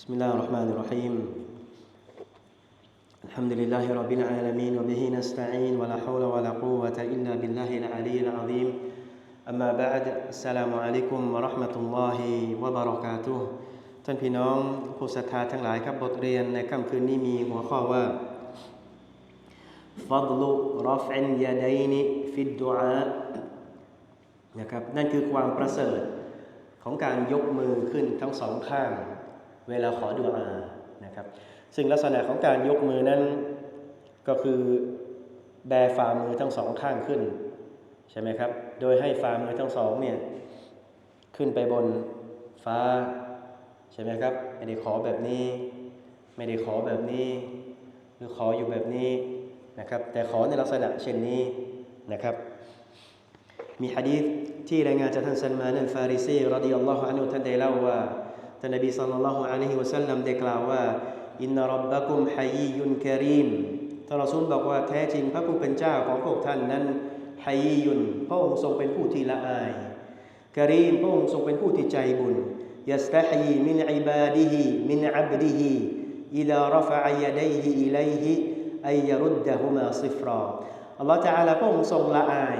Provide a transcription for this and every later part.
بسم الله الرحمن الرحيم الحمد لله رب العالمين وبه نستعين ولا حول ولا قوة إلا بالله العلي العظيم أما بعد السلام عليكم ورحمة الله وبركاته ท่านพี่น้องผู้ศรัทธาทั้งหลายครับบทเรียนในค่ำคืนนี้มีหัวข้อว่า فضل رفع اليدين في الدعاء นะครับนั่นคือความประเสริฐของการยกมือขึ้นทั้งสองข้าง เวลาขอดุอานะครับ ซึ่งลักษณะของการยกมือนั้นก็คือแบฝ่ามือทั้งสองข้างขึ้นใช่ไหมครับ โดยให้ฝ่ามือทั้งสองเนี่ยขึ้นไปบนฟ้าใช่ไหมครับ ไม่ได้ขอแบบนี้ ไม่ได้ขอแบบนี้ หรือขออยู่แบบนี้นะครับ แต่ขอในลักษณะเช่นนี้นะครับ มีฮะดีษที่รายงานจากท่านซัลมานอัลฟาริซีรดิยัลลอฮุอันฮุท่านได้เล่าว่า ท่านนบีศ็อลลัลลอฮุอะลัยฮิวะซัลลัมได้กล่าวว่าอินนรับบะกุมฮัยยุนกะรีมท่านรอซูลบอกว่าแท้จริงพระผู้เป็นเจ้าของพวกท่านนั้นฮัยยุนพระองค์ทรงเป็นผู้ที่ละอายกะรีมพระองค์ทรงเป็นผู้ที่ใจบุญยัสตะฮีมินอิบาดิฮิมินอับดิฮิอิลารฟะยะดัยฮิอิลัยฮิอัยยรุดดะฮุมาซิฟรออัลลอฮฺจะอาลาพระองค์ทรงละอาย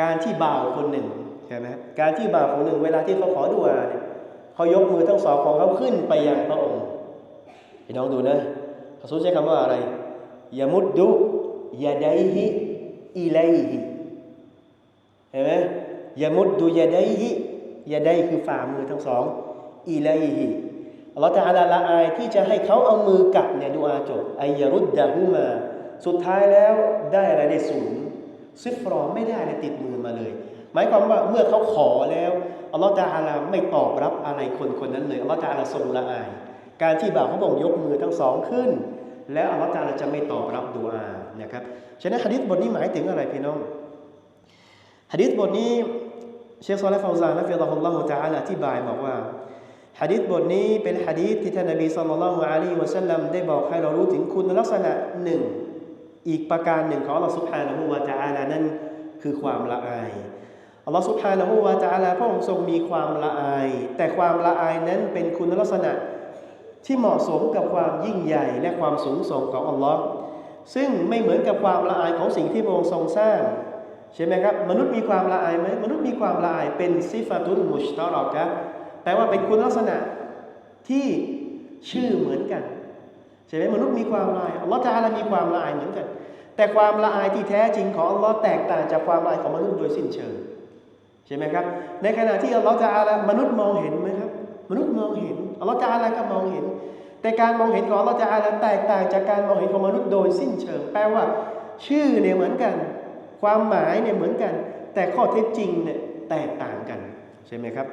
การที่บ่าวคนหนึ่งใช่ไหมการที่บ่าวคนหนึ่ง เวลาที่เขาขอดุอาเนี่ย เขายกมือทั้งสองของเขาขึ้นไปยังพระองค์พี่น้องดูนะเขาสูใช้คำว่าอะไรยามุดดุยาไดฮิอิไลฮิเห็นไหมยามุดดุยาไดฮิยาไดคือฝ่ามือทั้งสองอิไลฮิอัลลอฮฺตะอาลาละอายที่จะให้เขาเอามือกัดเนี่ยดุอาจบไอยารุดดะฮุมา สุดท้ายแล้วได้อะไรได้ศูนย์ซิฟรอไม่ได้เลยติดมือมาเลย หมายความว่าเมื่อเขาขอแล้วอัลลอฮฺตาอาลาไม่ตอบรับอะไรคนคนนั้นเลยอัลลอฮฺตาอาลาทรงละอาย การที่บ่าวเขาบอกยกมือทั้งสองขึ้น แล้วอัลลอฮฺตาอาลาจะไม่ตอบรับดูอานะครับฉะนั้นฮะดิษบทนี้หมายถึงอะไรพี่น้องฮะดิษบทนี้เชคซอลและฟาวซานและฟิลลาฮุลลอฮฺตาอาลาอธิบายบอกว่าฮะดิษบทนี้เป็นฮะดิษที่ท่านนบีสัลลัลลอฮุอะลัยฮิวะสัลลัมได้บอกให้เรารู้ถึงคุณลักษณะหนึ่งอีกประการหนึ่งของอัลลอฮฺสุบฮานะฮูวะตะอาลานั่นคือความละอาย อัลลอฮฺสุบฮานะฮูวะตะอาลาพระองค์ทรงมีความละอาย แต่ความละอายนั้นเป็นคุณลักษณะที่เหมาะสมกับความยิ่งใหญ่และความสูงส่งของอัลลอฮ์ซึ่งไม่เหมือนกับความละอายของสิ่งที่พระองค์ทรงสร้างใช่ไหมครับมนุษย์มีความละอายไหมมนุษย์มีความละอายเป็นซิฟาตุนมุชตารอกะแปลว่าเป็นคุณลักษณะที่ชื่อเหมือนกันใช่ไหมมนุษย์มีความละอายอัลลอฮฺตะอาลามีความละอายเหมือนกัน แต่ความละอายที่แท้จริงของอัลลอฮ์แตกต่างจากความละอายของมนุษย์โดยสิ้นเชิง ใช่ไหมครับ ในขณะที่อัลลอฮ์จะอาลามนุษย์มองเห็นไหมครับ มนุษย์มองเห็นอัลลอฮ์จะอาลาก็มองเห็น แต่การมองเห็นของอัลลอฮ์จะอาลาแตกต่างจากการมองเห็นของมนุษย์โดยสิ้นเชิง แปลว่า ชื่อเนี่ยเหมือนกัน ความหมายเนี่ยเหมือนกัน แต่ข้อเท็จจริงเนี่ยแตกต่างกันใช่ไหมครับ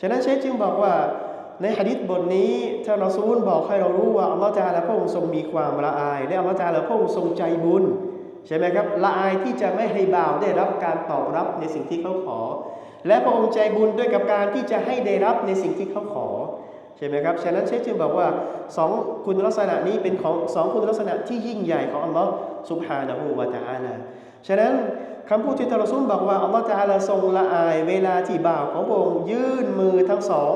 ฉะนั้นเชคจึงบอกว่าในหะดิษบทนี้ท่านรอซูลบอกให้เรารู้ว่าอัลลอฮฺจาละพระองค์ทรงมีความละอาย และอัลลอฮฺจาละพระองค์ทรงใจบุญ ใช่ไหมครับละอายที่จะไม่ให้บ่าวได้รับการตอบรับในสิ่งที่เขาขอ และพระองค์ใจบุญด้วยกับการที่จะให้ได้รับในสิ่งที่เขาขอใช่ไหมครับฉะนั้นเชคจึงบอกว่าสองคุณลักษณะนี้เป็นของสองคุณลักษณะที่ยิ่งใหญ่ของอัลลอฮฺสุบฮานะฮูวะตะอาลาฉะนั้นคำพูดที่ทารซุลบอกว่าอัลลอฮฺจาละทรงละอายเวลาที่บ่าวของพระองค์ยื่นมือทั้งสอง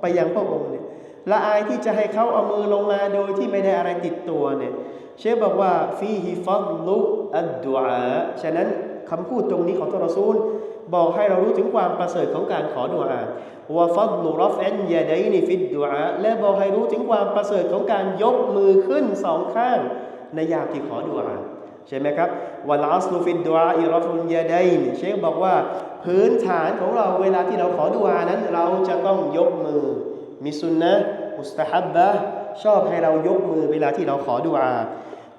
ไปยังพระองค์เนี่ยละอายที่จะให้เขาเอามือลงมาโดยที่ไม่ได้อะไรติดตัวเนี่ยเชฟบอกว่าฟีฮิฟัดลุอัดดุอาฉะนั้นคำพูดตรงนี้ของทรซูล บอกให้เรารู้ถึงความประเสริฐของการขอดุอาว่าฟัดลุรอฟเอนยาดัยนิฟิดดุอาและบอกให้รู้ถึงความประเสริฐของการยกมือขึ้นสองข้าง ในยามที่ขอดุอาใช่ไหมครับวันอัสลูฟิดดุอาอิรอฟุนยาไดัยเชฟบอกว่าพื้นฐานของเราเวลาที่เราขอดุอานั้น เราจะต้องยกมือ มีสุนนะมุสตาฮับบะ ชอบให้เรายกมือเวลาที่เราขอดุอา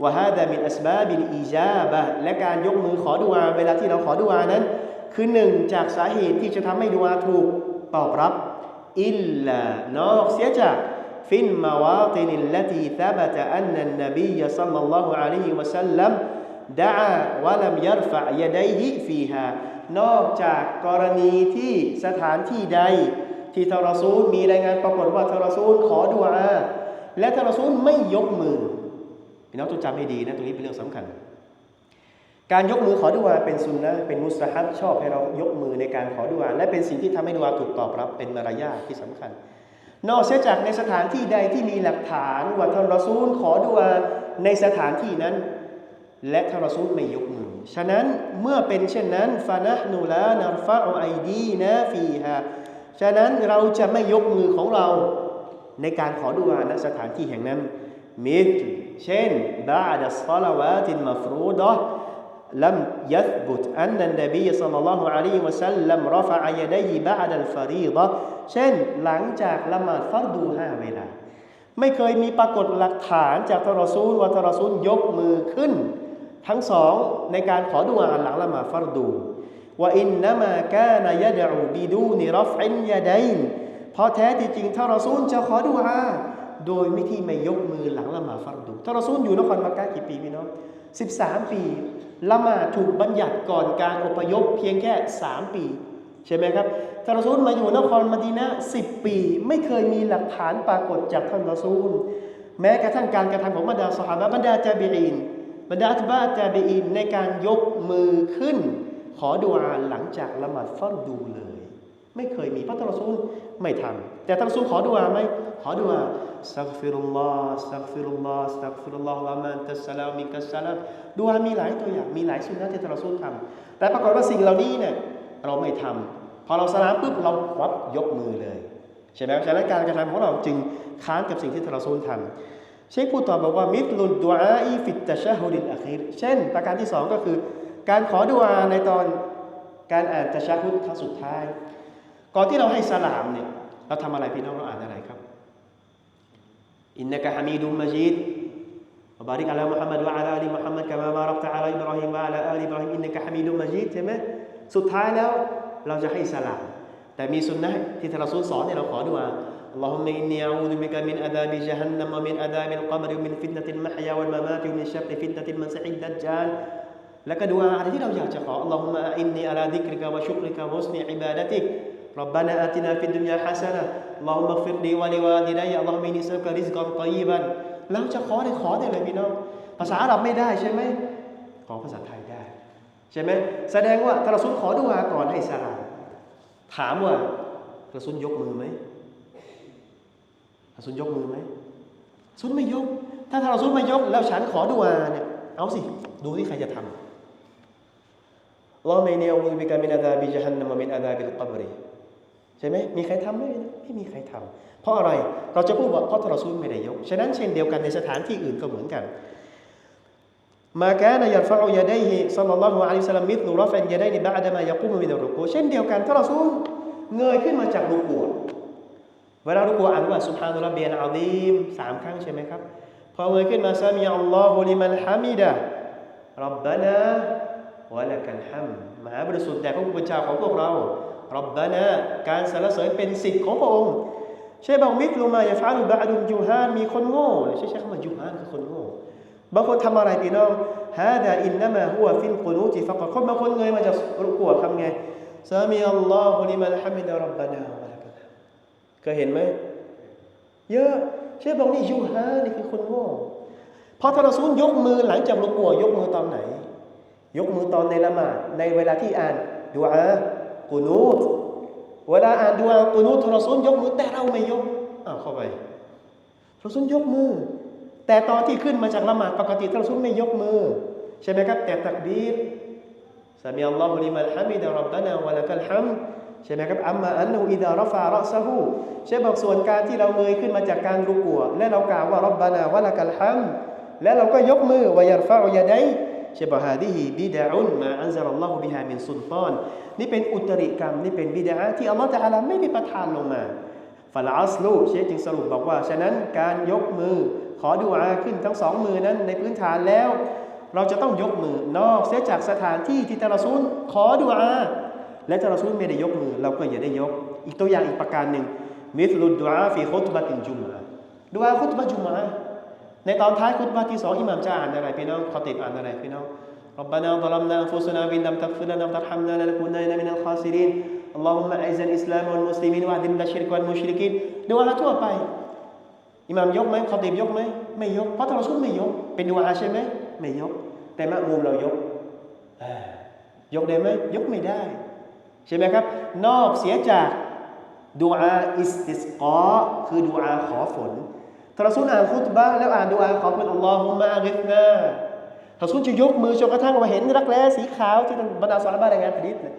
วะฮาดามินอัสบาบินอีจาบะและการยกมือขอดุอาเวลาที่เราขอดุอานั้น คือหนึ่งจากสาเหตุที่จะทำให้ดุอาถูกตอบรับอิลลานอกเสียจากฟินมาวาตินิลลตีทบตอันนันนบีสัลลัลลอฮุอะลัยฮิวะสัลลัมดะอาวะลัมยัรฟะยะดัยฮิฟีฮานอกจากกรณีที่สถานที่ใด ที่ทารซูลมีรายงานปรากฏว่าทารซูลขอดุอา และทารซูลไม่ยกมือพี่น้องต้องจำให้ดีนะตรงนี้เป็นเรื่องสำคัญ การยกมือขอดุอาเป็นซุนนะเป็นมุสฮับชอบให้เรายกมือในการขอดุอาและเป็นสิ่งที่ทำให้ดุอาถูกตอบรับเป็นมารยาทที่สำคัญ นอกเสียจากในสถานที่ใดที่มีหลักฐานว่าท่านรอซูลขอดุอาในสถานที่นั้นและท่านรอซูลไม่ยกมือ ฉะนั้นเมื่อเป็นเช่นนั้นฟานะนูลานัรฟะอไอดีนะฟีฮาฉะนั้นเราจะไม่ยกมือของเรา ในการขอดุอาณสถานที่แห่งนั้นมิธเช่นบาดัสซาลาวาตินมัฟรูดะ لم يثبت أن النبي صلى الله عليه وسلم رفع يديه بعد الفريضة เช่นหลังจากละหมาดฟัรดูห้าเวลา ไม่เคยมีปรากฏหลักฐานจากทารอซูลว่าทารอซูลยกมือขึ้น ทั้งสองในการขอดุอาหลังละหมาดฟัรดูว่าอินนามากานยะดูบิดูนิรฟอินยาดัยน เพราะแท้ที่จริงทาเรอซูลจะขอดุอาโดยไม่ที่ไม่ยกมือหลังละหมาดฟัรดูทาเรอซูลอยู่นครมักกะกี่ปีพี่น้อง13 ปีละหมาดถูกบัญญัติก่อนการอพยพเพียงแค่ 3 ปีใช่ไหมครับท่านรอซูลมาอยู่นครมดีนะสิบปี ไม่เคยมีหลักฐานปรากฏจากท่านรอซูล แม้กระทั่งการกระทำของบรรดาสหายบรรดาจาบีอินบรรดาอัตบาจาบีอินในการยกมือขึ้น ขอดุอาหลังจากละหมาดฟัรดูเลย ไม่เคยมีเพราะท่านรอซูลไม่ทำแต่ท่านรอซูลขอดุอาไหมขอดุอาสักฟิรุลลอฮ์สักฟิรุลลอฮ์สักฟิรุลลอฮ์ละมันตัสลามิกัสลามดุอามีหลายตัวอย่างมีหลายสุนนะที่ท่านรอซูลทำแต่ปรากฏว่าสิ่งเหล่านี้เนี่ยเราไม่ทำพอเราสลามปุ๊บเราควับยกมือเลยใช่ไหมฉะนั้นการกระทำของเราจึงค้านกับสิ่งที่ทารซูลทำเชคพูดต่อบอกว่ามิตลุดดุอาอีฟิตตะชะฮุดิลอะคีรเช่น ประการที่สองก็คือ การขอดุอาในตอนการอ่านตะชะฮุดครั้งสุดท้าย ก่อนที่เราให้สลามเนี่ยเราทำอะไรพี่น้องเราอ่านอะไรครับอินนักะฮามีดุมมัจีด وبارك على محمد وعلى ال محمد كما باركت على ابراهيم وعلى ال ابراهيم انك حميد مجيد ใช่ไหมสุดท้ายแล้วเราจะให้สลาม แต่มีสุนนะที่ท่านรอซูลสอนให้เราขอดุอา اللهم إني أعوذ بك من عذاب جهنم ومن عذاب القبر ومن فتنة المحيا والممات ومن شر فتنة المسيح الدجال แล้วก็ดุอาอะไรที่เราอยากจะขอ اللهم إني على ذكرك وشكرك وحسن عبادتك ربنا آتنا في الدنيا حسنة اللهم اغفر لي ولوالدي اللهم إني أسألك رزقا طيبا เราจะขอได้ขอได้เลยพี่น้อง ภาษาอาหรับไม่ได้ใช่ไหมขอภาษาไทยได้ ใช่ไหมแสดงว่าท่านรอซูลขอดุอาก่อนให้สลาม ถามว่าท่านรอซูลยกมือไหมท่านรอซูลยกมือไหมซุนไม่ยก ถ้าท่านรอซูลไม่ยก แล้วฉันขอดุอาเนี่ย เอาสิ ดูที่ใครจะทำลอเมเนียอุบิก ใช่ไหมมีใครทำไหมไม่มีใครทำเพราะอะไรเราจะพูดว่าเพราะทรซูลไม่ได้ยก ฉะนั้นเช่นเดียวกันในสถานที่อื่นก็เหมือนกันมาแกนยัดฟะอยาได้ฮิสัลลัลลอฮุอะลัยฮิสลามิดนุรฟันยาได้ในบาดามายากุมมินรุกูเช่นเดียวกันถ้าเราซูลเงยขึ้นมาจากรุกูเวลารุกูอ่านว่าสุบฮานุรับเบียนอาลีมสามครั้งใช่ไหมครับพอเงยขึ้นมาซามีอัลลอฮุลิมันฮามิดะรับบานาวะละกันฮัมมหาบริสุทธิ์แด่พระผู้เป็นเจ้าของพวกเรา รับบานาการสรรเสริญเป็นสิทธิ์ของพระองค์ใช่บางมิตรลูมายาฟาลุบะดุมจูฮานมีคนโง่ใช่ใช่คำว่าจูฮานคือคนโง่บางคนทำอะไรพี่น้องฮาดาอินนามาฮุวฟิลกุนูติฟักคนบางคนเงยมาจากรุกูทำไงซามีอัลลอฮุลิมันฮามิดะรับบานาอะลักะเคยเห็นไหมเยอะเช่บอกนี่ยูฮานี่คือคนโง่พอทารซูลยกมือหลังจากรุกูยกมือตอนไหน ยกมือตอนในละหมาดในเวลาที่อ่านดูอา กุนูตเวลาอ่านดูอากุนูตทารซูลยกมือแต่เราไม่ยกอ้าวเข้าไปทารซูลยกมือ แต่ตอนที่ขึ้นมาจากละหมาดปกติท่านรอซูลไม่ยกมือ ใช่ไหมครับ แต่ตักบีรสามีอัลลอฮุลิมันฮามิดะรับบานาวะลักัลฮัมใช่ไหมครับอัมมาอันนูอิดารฟารอซะฮูใช่บอกส่วนการที่เราเงยขึ้นมาจากการรุกัวและเรากล่าวว่ารับบานาวะลักัลฮัมและเราก็ยกมือวายรฟะอยาได ใช่บอกฮาดิฮีบิดะอุนมาอันซาลลอฮุบิฮามินซุลตานนี่เป็นอุตริกรรมนี่เป็นบิดาที่อัลลอฮฺตะอาลาไม่ได้ประทานลงมาฟาลาอัสลูเชคจึงสรุปบอกว่า ฉะนั้นการยกมือขอดุอาขึ้นทั้งสองมือนั้นในพื้นฐานแล้ว เราจะต้องยกมือนอกเสียจากสถานที่ที่ตะรซูลขอดุอาและตะรซูลไม่ได้ยกมือ เราก็อย่าได้ยก อีกตัวอย่างอีกประการหนึ่งมิสลุดดุอาฟีคุตบะตินจุมะดุอาคุตบะจุมะ ในตอนท้ายคุตบะที่สองอิหม่ามจะอ่านอะไรพี่น้องขอติดอ่านอะไรพี่น้อง ربنا ظلمنا أنفسنا وإن لم تغفر لنا وترحمنا لنكونن من الخاسرين اللهم أعز الإسلام والمسلمين وأذل الشرك والمشركين ดูอาทั่วไป อิหม่ามยกไหมขอตีบยกไหมไม่ยกเพราะทารซุลไม่ยก เป็นดูอาใช่ไหมไม่ยก แต่มะมุมเรายกยกได้ไหมยกไม่ได้ ใช่ไหมครับ นอกเสียจาก ดูอาอิสติสกอคือดูอาขอฝน ถ้าเราสุนอ่านคุตบะห์แล้วอ่านดูอาขอฝนอัลลอฮุมะอาริฟนาถ้าสุนจะยกมือจนกระทั่งมาเห็นรักแร้สีขาวที่บรรดาสารบารายงานฮะดีษเนี่ย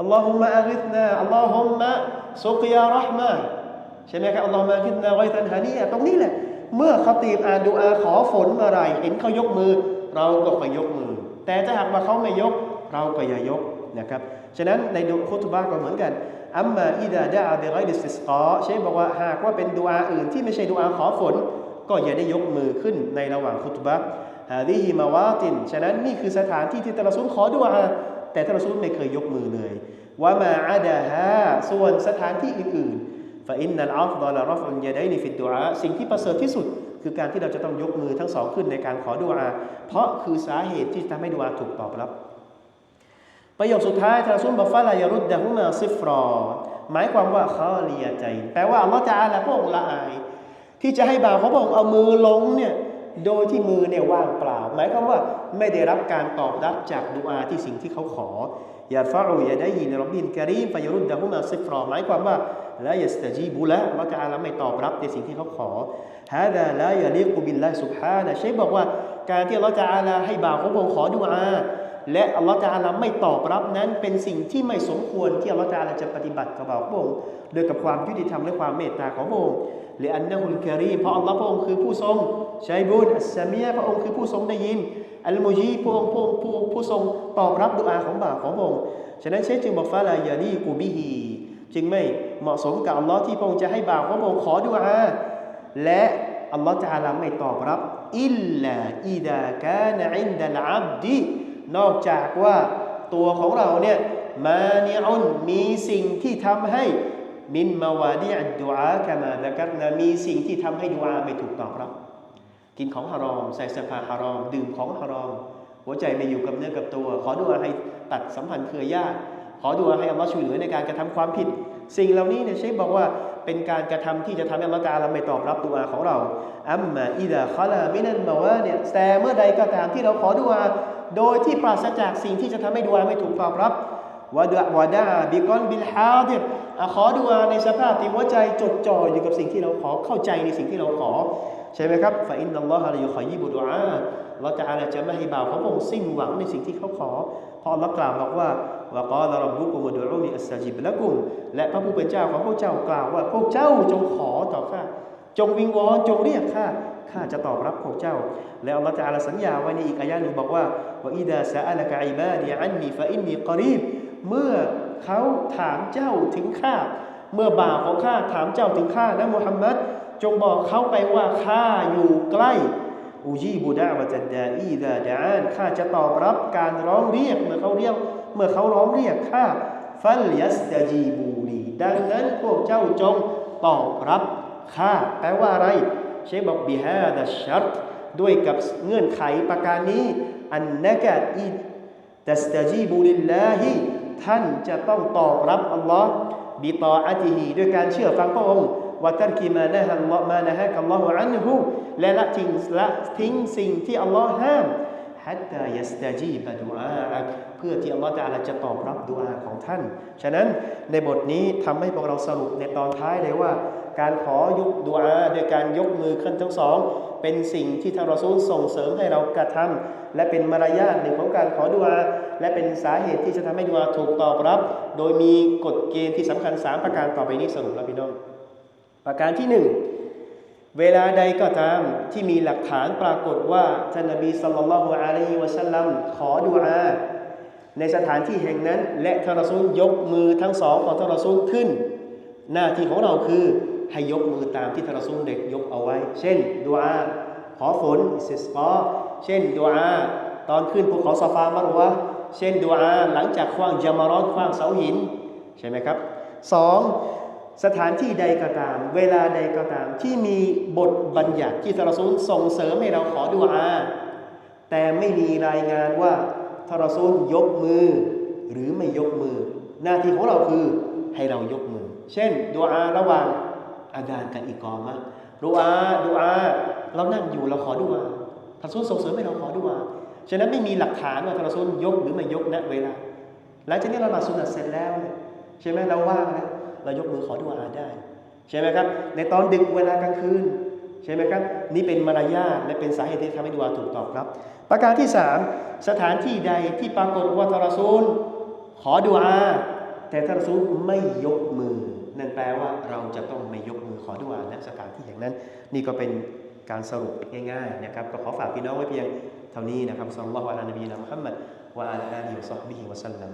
อัลลอฮุมะอาริฟนาอัลลอฮุมะซุกยารอห์มาใช่ไหมครับอัลลอฮุมะอาริฟนาไวตันฮานีตรงนี้แหละ เมื่อเขาตีบอ่านดูอาขอฝนเมื่อไรเห็นเขายกมือ เราก็ไปยกมือ แต่ถ้าหากว่าเขาไม่ยก เราก็อย่ายกนะครับฉะนั้นในดุคุตบะก็เหมือนกัน อัมมาอิดาดะอาบิไรดิสติสกอเชฟบอกว่าหากว่าเป็นดูอาอื่นที่ไม่ใช่ดูอาขอฝน ก็อย่าได้ยกมือขึ้นในระหว่างคุตบะฮาดิฮิมาวาติน ฉะนั้นนี่คือสถานที่ที่ตะลซุลขอดูอา แต่ตะลซุลไม่เคยยกมือเลยว่ามาอาดาฮาส่วนสถานที่อื่นๆฟาอินนัลอัฟดอลรอฟอุนยาไดในฟิดดูอาสิ่งที่ประเสริฐที่สุด คือการที่เราจะต้องยกมือทั้งสองขึ้นในการขอดุอา เพราะคือสาเหตุที่ทำให้ดุอาถูกตอบรับ ประโยคสุดท้ายทาซุนบอกฟาลายรุดดะฮุมาซิฟรอ หมายความว่าข้อเลียใจ แปลว่าอัลลอฮฺจะอาละพระองค์ละอาย ที่จะให้บ่าวเขาพระองเอามือลงเนี่ยโดยที่มือเนี่ยว่างเปล่า หมายความว่าไม่ได้รับการตอบรับจากดุอาที่สิ่งที่เขาขออย่าฟาอูอย่าได้ยินรับบินกะรีมฟยรุดดะฮุมาซิฟรอหมายความว่าละยัสตจีบุละว่าจะอาละไม่ตอบรับในสิ่งที่เขาขอฮาดาละยาลิกุบิลลาสุบฮานะเชคบอกว่าการที่อัลลอฮฺจะอาละให้บ่าวเขาพระองขอดุอา และอัลลอฮฺตาลาไม่ตอบรับนั้นเป็นสิ่งที่ไม่สมควรที่อัลลอฮฺตาลาจะปฏิบัติกับบ่าพระองค์โดยกับความยุติธรรมและความเมตตาของพระองค์หรืออันนะฮุลกะรีเพราะอัลลอฮฺพระองค์คือผู้ทรงชัยบุญอัสซามียพระองค์คือผู้ทรงได้ยินอัลโมุจีพระองค์ผู้ผู้ผู้ทรงตอบรับดุอาของบ่าวของพระองค์ฉะนั้นเชคจึงบอกฟาลายาลีกูบิฮีจึงไม่เหมาะสมกับอัลลอฮ์ที่พระองค์จะให้บ่าวของพระองค์ขอดุอาและอัลลอฮฺตาลาไม่ตอบรับอิลลาอิดากานะอินดัลอับดี นอกจากว่าตัวของเราเนี่ยมาเนียอุนมีสิ่งที่ทำให้มินมาวาดีอัดดุอาคามาดะกัตนะมีสิ่งที่ทำให้ดุอาไม่ถูกตอบรับ กินของฮารอม ใส่เสื้อผ้าฮารอม ดื่มของฮารอม หัวใจไม่อยู่กับเนื้อกับตัว ขอดุอาให้ตัดสัมพันธ์เครือญาติขอดุอาให้อัลลอฮ์ช่วยเหลือในการกระทำความผิด สิ่งเหล่านี้เนี่ยเชคบอกว่าเป็นการกระทำที่จะทำให้อัลลอฮ์ตาลาไม่ตอบรับดุอาของเราอัมมาอิดะคาลามินันมาวาเนี่ยแต่เมื่อใดก็ตามที่เราขอดุอา โดยที่ปราศจากสิ่งที่จะทำให้ดุอาไม่ถูกตอบรับวะดะวะดาบิกอนบิลฮาดิรขอดุอาในสภาพที่หัวใจจดจ่ออยู่กับสิ่งที่เราขอเข้าใจในสิ่งที่เราขอ ใช่ไหมครับฟาอินนัลลอฮะลายุขอยิบุดุอาเราจะอะไรจะไม่ให้บ่าวเขาพงสิ้นหวังในสิ่งที่เขาขอเพราะเรากล่าวบอกว่าวะกอลรับบุกุมดุรุนีอัสจิบละกุมและพระผู้เป็นเจ้าของพวกเจ้ากล่าวว่า พวกเจ้าจงขอต่อข้าจงวิงวอนจงเรียกข้าข้าจะตอบรับพวกเจ้า แล้วอัลลอฮฺจะอาลสัญญาไว้ในอีกอายะหนึ่งบอกว่า ว่าอิดาซาอัลกะอิบาดีอันนีฟะอินนีกรีบเมื่อเขาถามเจ้าถึงข้า เมื่อบ่าวของข้าถามเจ้าถึงข้านะมุฮัมมัดจงบอกเขาไปว่าข้าอยู่ใกล้อูจีบูดาวะจัดดาอีดาดานข้าจะตอบรับการร้องเรียกเมื่อเขาเรียก เมื่อเขาร้องเรียกข้าฟัลยัสตาจีบูลีดังนั้นพวกเจ้าจงตอบรับข้าแปลว่าอะไรเชคบอกบิฮาดัชชัรด้วยกับเงื่อนไขประการนี้ อันนักอีตัสตจีบูลิลลาฮิท่านจะต้องตอบรับอัลลอฮ์บิตาอัติฮีด้วยการเชื่อฟังพระองค์วะตัรกิมานะฮัลลอมานะฮะกัลลอฮุอันฮุและละทิ้งละทิ้งสิ่งที่อัลลอฮ์ห้ามฮัตตายัสตาจีบดุอาเพื่อที่อัลลอฮ์จะจะตอบรับดุอาของท่าน ฉะนั้นในบทนี้ทำให้พวกเราสรุปในตอนท้ายเลยว่า การขอยกดุอาโดยการยกมือขึ้นทั้งสอง เป็นสิ่งที่ทางรอซูลส่งเสริมให้เรากระทำและเป็นมารยาทหนึ่งของการขอดุอาและเป็นสาเหตุที่จะทำให้ดุอาถูกตอบรับ โดยมีกฎเกณฑ์ที่สำคัญ 3 ประการต่อไปนี้สรุปแล้วพี่น้อง ประการที่หนึ่งเวลาใดก็ตามที่มีหลักฐานปรากฏว่าท่านนบีสัลลัลลอฮุอะลัยฮิวะสัลลัมขอดุอาในสถานที่แห่งนั้น และทารซูลยกมือทั้งสองของทารซูลขึ้น หน้าที่ของเราคือ ให้ยกมือตามที่ทารซูลเด็กยกเอาไว้ เช่นดุอาขอฝนอิสิสกอเช่นดุอาตอนขึ้นภูเขาซาฟามารวะเช่นดุอาหลังจากคว้างจามารอนคว้างเสาหิน ใช่ไหมครับสองสถานที่ใดก็ตาม เวลาใดก็ตาม ที่มีบทบัญญัติที่ทารซูลส่งเสริมให้เราขอดุอาแต่ไม่มีรายงานว่าทารซูลยกมือ หรือไม่ยกมือ หน้าที่ของเราคือให้เรายกมือ เช่นดุอาระหว่าง อาดานกับอีกอมะดุอาดุอาเรานั่งอยู่เราขอดุอาทารซูลส่งเสริมให้เราขอดุอาฉะนั้นไม่มีหลักฐานว่าทารซูลยกหรือไม่ยกณเวลาหลังจากนี้เราละสุนัตเสร็จแล้วใช่ไหมเราว่างแล้วเรายกมือขอดุอาได้ ใช่ไหมครับ ในตอนดึกเวลากลางคืนใช่ไหมครับ นี่เป็นมารยาทและเป็นสาเหตุที่ทำให้ดุอาถูกตอบครับ ประการที่สามสถานที่ใดที่ปรากฏว่าทารซูล ขอดุอาแต่ทารซูลไม่ยกมือ นั่นแปลว่าเราจะต้องไม่ยกมือขอดุอาณสถานที่อย่างนั้น นี่ก็เป็นการสรุปง่ายๆนะครับก็ขอฝากพี่น้องไว้เพียงเท่านี้นะครับสัลลัลลอฮุอะลัยฮิวะซัลลัมวะอะลาอาลีฮิวะซอฮบิฮิวะสัลลัม